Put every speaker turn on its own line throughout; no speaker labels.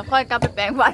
แล้วค่อยกลับไปแปลงฟัน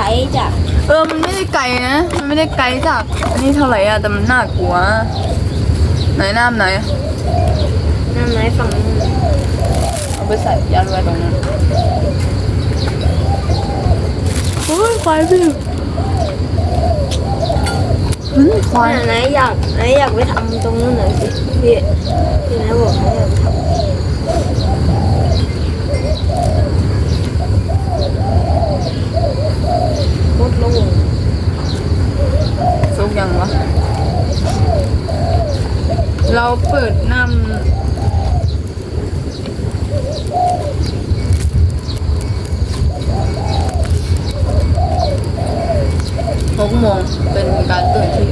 ไม่ได้ไกลจาก
เออ มันไม่ได้ไกลนะ มันไม่ได้ไกลจาก อันนี้เท่าไหร่อะแต่มันน่ากลัว ไหนน้ำไหน
น้ำไหนฝั่งนู้น
เอาไปใส่ยัดไว้ตรงนั้นโอ้ยควายพี่หืมควาย
ไหนอยากไหนอยากไปทำตรงนู้นหน่อยสิพี่พี่ไหนบอกไหนอยากทำมดลง
ซุกยังวะ เราเปิดน้ำหกโมงเป็นการตื่นที่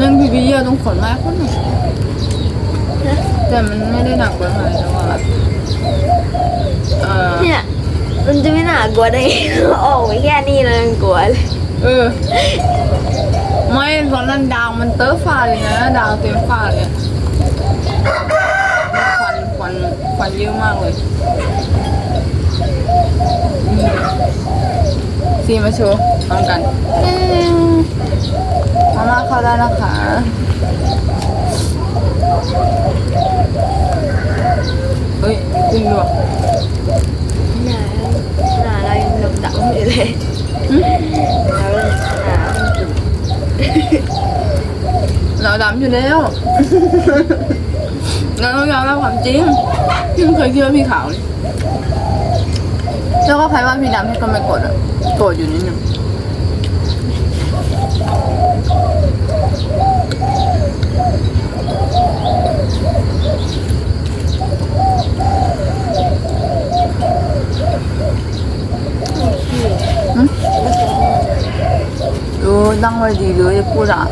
นั่นพี่พี่เยอะต้องขนไม้คนหนึ่งแต่มันไม่ได้หนักกว่าไหนแต่ว่าเออ
เนี่ยมันจะไม่น่ากลัวได้ไงออกไปแค่นี้เลยยังกลัวเลย
เออ ไม่ตอนนั้นดาวมันเต้อฟ้าเลยนะ ดาวเต็มฟ้าเลยควันควันควันเยอะมากเลยนี่ซีมาโชว์พร้อมกันมาม่าเข้าได้นะคะเฮ้ยกุ้งด้วย
หน้าหน้าเรายังดำๆอยู่เลย
หึ
แล้วหน้ามันจุด
เราดำอยู่แล้วเราต้องยอมรับความจริงพี่ไม่เคยคิดว่าพี่ขาวเลยแล้วก็ใครว่าพี่ดำพี่ก็ไม่กดอะโกรธอยู่นิดนึง เออตั้งไว้ดีเลยอย่าพูดอะ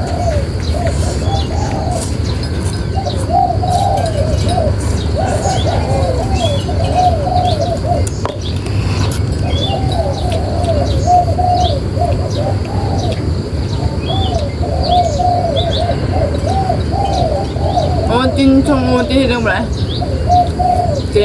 โอ้จินชงโอ้จินเรื่องอะไรเจ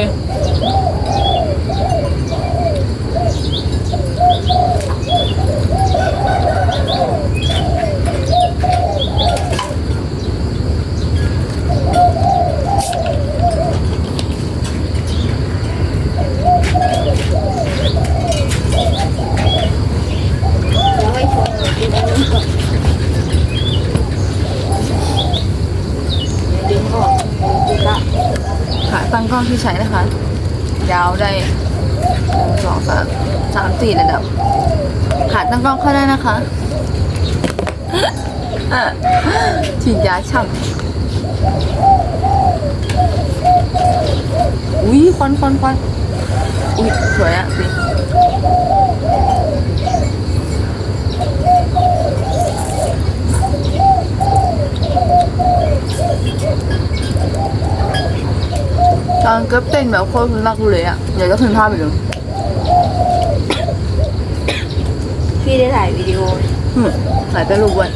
ขาตั้งกล้องที่ใช้นะคะ ยาวได้สองสามสามสี่ระดับขาตั้งกล้องเข้าได้นะคะฉีดยาช่ำอุ้ยควันควันควันอุ้ยสวยอะสิ ตอนก็เต้นแบบโคตรรักเลยอะเดี๋ยวจะขึ้นภาพไปดู
พี่ได้ถ่ายวิดีโอ
ถ่ายเป็นรูปไว้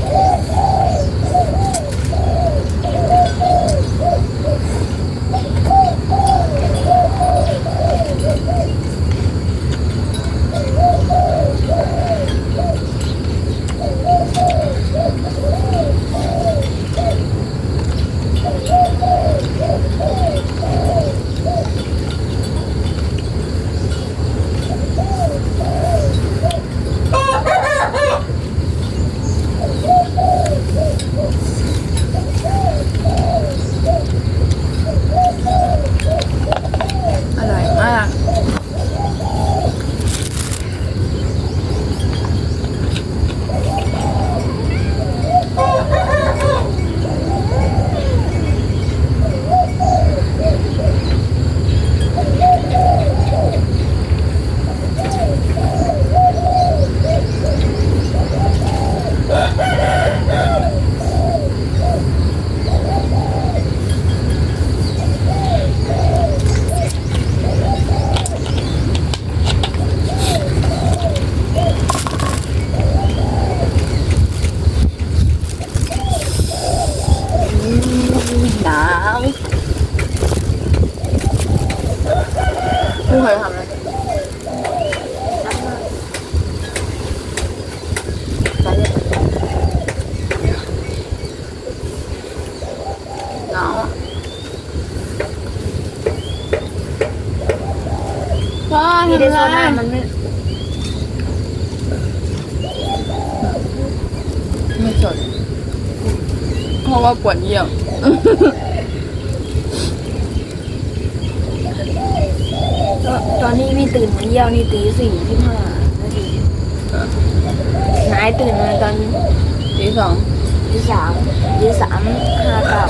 Yeah. พ่อ
พี่ได้
อะไร
โซน่ามันไม่
ไม่สดเพราะว่าปวดเยี่ยว
ตอนนี้พี่ตื่นมาเยี่ยวนี่ตีสี่ที่ห้านาทีนายตื่นมาตอน
ตีสอง
ตีสามตีสามห้าเก้า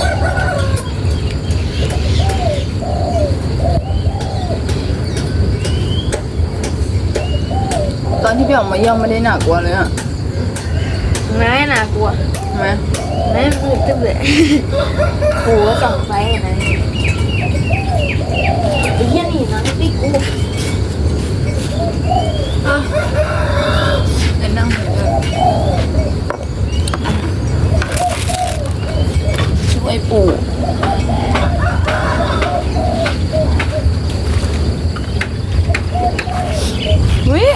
อนที่พี่ออกมาเยี่ยมไม่ได้หนักกลัวเลยอะ
ไม่น่ากลัว
ใช่ไหม
ไม่มืดตึ๊บเลยโหส่องไฟอะไอ้เหี้ยนี่นะพี่กูอะ
เดี๋ยวนั่งเลยช่วยปู่เฮ้ย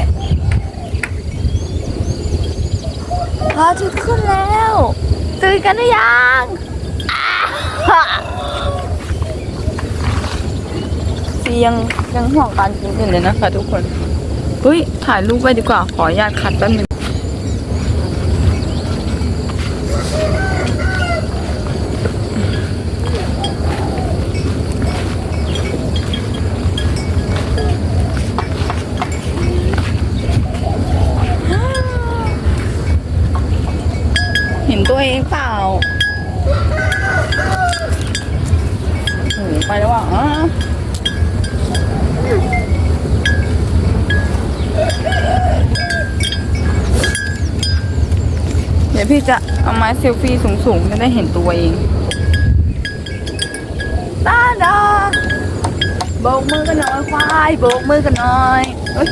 พระอาทิตย์ขึ้นแล้วตื่นกันหรือยังอ้าซียังยังห่วงการกินอยู่เลยนะคะทุกคนเฮ้ยถ่ายรูปไว้ดีกว่าขออนุญาตคัดแป๊บนึง เห็นตัวเองเปล่าโอ้ไปแล้วอะเดี๋ยวพี่จะเอาไม้เซลฟี่สูงๆจะได้เห็นตัวเองตาดาโบกมือกันหน่อยควายโบกมือกันหน่อยเอ้ย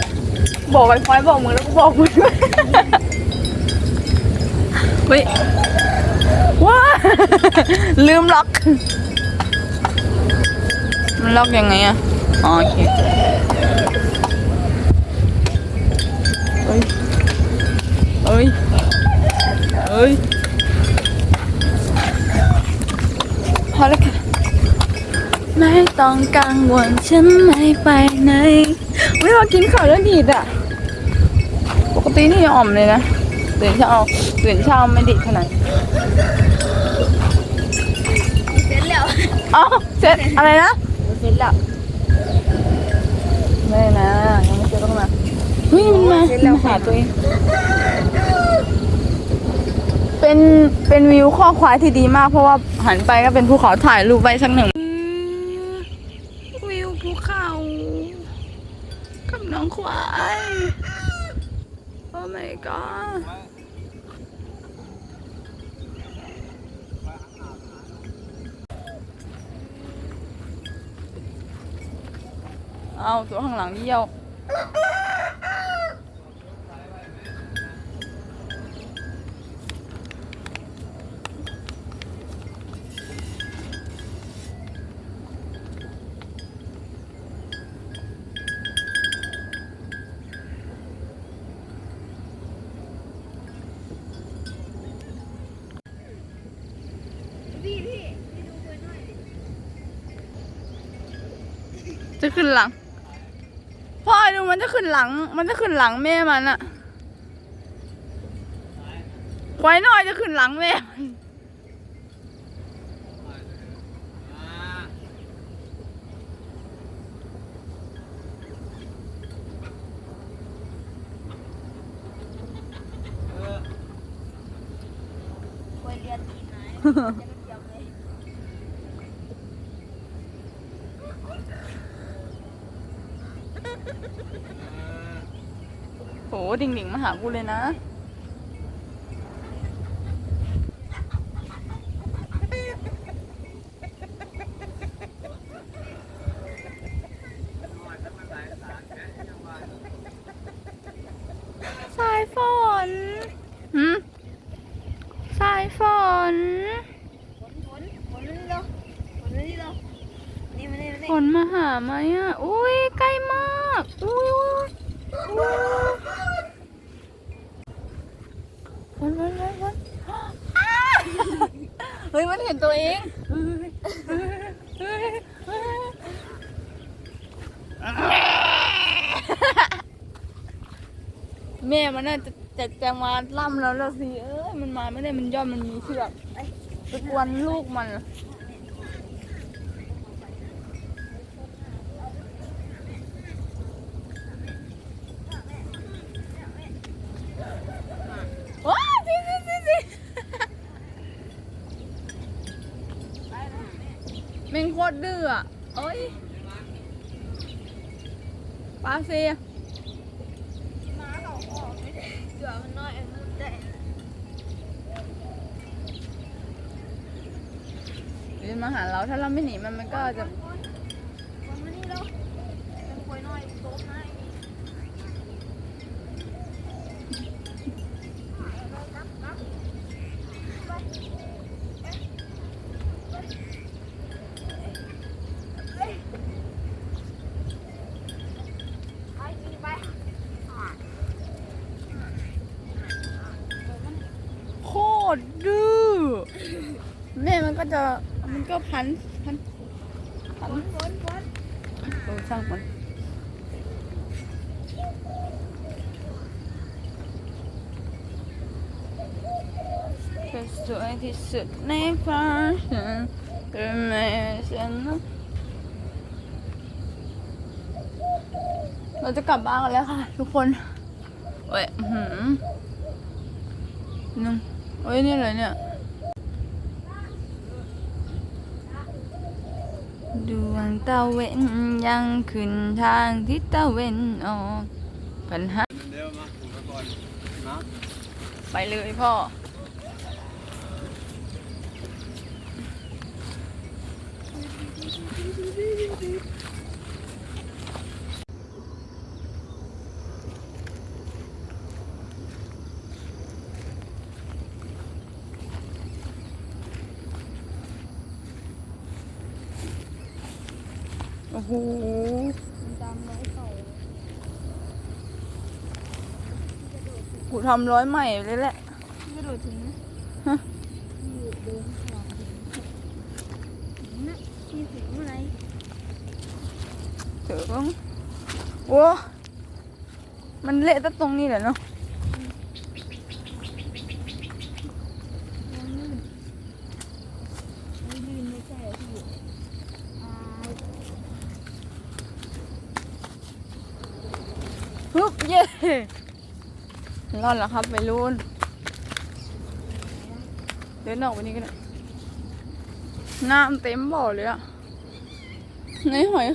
บอกไปควายบอกมือแล้วก็บอกมือด้วย เฮ้ยว้าลืมล็อก มันล็อกยังไงอะอ๋อโอเคเฮ้ยเฮ้ยเฮ้ยพอแล้วค่ะไม่ต้องกังวลฉันไม่ไปไหนไม่มากินข้าวแล้วดีดอะ ปกตินี่อ่อมเลยนะ ตื่นเช้าตื่นเช้าไม่ดีดขนาด
เสร็จแล้ว
อ๋อเสร็จอะไรนะ
เสร็จแล้ว
ไม่นะยังไม่เจอต้องมาเฮ้ยมันมามันมาหาตัวเองเป็นเป็นวิวข้อควายที่ดีมากเพราะว่าหันไปก็เป็นภูเขาถ่ายรูปไว้สักหนึ่งวิวภูเขากับน้องควายโอ้ my god เอาตัวข้างหลังเยี่ยว
น
จะขึ้นหลัง มันจะขึ้นหลังแม่มันอะควายน้อยจะขึ้นหลังแม่มัน
ควายเรียนตีนไหนจะไม่เตรียมเลย
โห ดิ่งดิ่งๆมาหากูเลยนะสายฝนหืมสายฝน
ฝนฝนฝนนี่เร็วฝนนี่เร็วนี่มานี่มานี่
ฝนมาหาไหมอะ อุ้ยใกล้มาก อุ้ยอุ้ยอุ้ยฝนฝนฝนฝนอ้าเฮ้ยมันเห็นตัวเองเฮ้ยเฮ้ยเฮ้ยเฮ้ยแม่มันน่าจะจะจะมาล่ำแล้วแล้วสิเอ้ยมันมาไม่ได้มันย่อมมันมีเชือกไปกวนลูกมัน ว้าวสิสิสิสิแม่งโคตรดื้ออะเอ้ยปลาซี
ม้าเราออกไม่ได้เกือมันน้อยมันแด้
เดินมาหาเราถ้าเราไม่หนีมันมันก็จะ
ฝนฝนมานี่แล้วมันควายน้อยโต๊ะให้ไปกินไป
ตรดื้อแม่มันก็ จะมันก็พันพันพัน
ฝนฝน
เออช่างมันเธอสวยที่สุดในฝันฉันเป็นแม่ฉันนะเราจะกลับบ้านกันแล้วค่ะ ทุกคนเอ้ยอื้อหือนึงเอ้ยนี่เลยเนี่ย ดวงตะเวนยังขึ้นทางทิศตะเวนออกปัญหาไป
เลยวมาผมไปก่อนนะ
ไปเลยพ่อ โหกูทำร้อยใหม่เลยแหละ
กระโดดถึง
ฮะ
อยู่เดินขวาถึงนะที่ถึงอะไร
ถึงโว้มันเละตั้งตรงนี้แหละเนาะ
ยังลื่นไม่ลื่นไม่ใช่พี่อ่า
ฮึบเย่รอดแล้วครับไปรุ่นเดินออกไปนี่กันน้ำเต็มบ่อเลยอะในหอย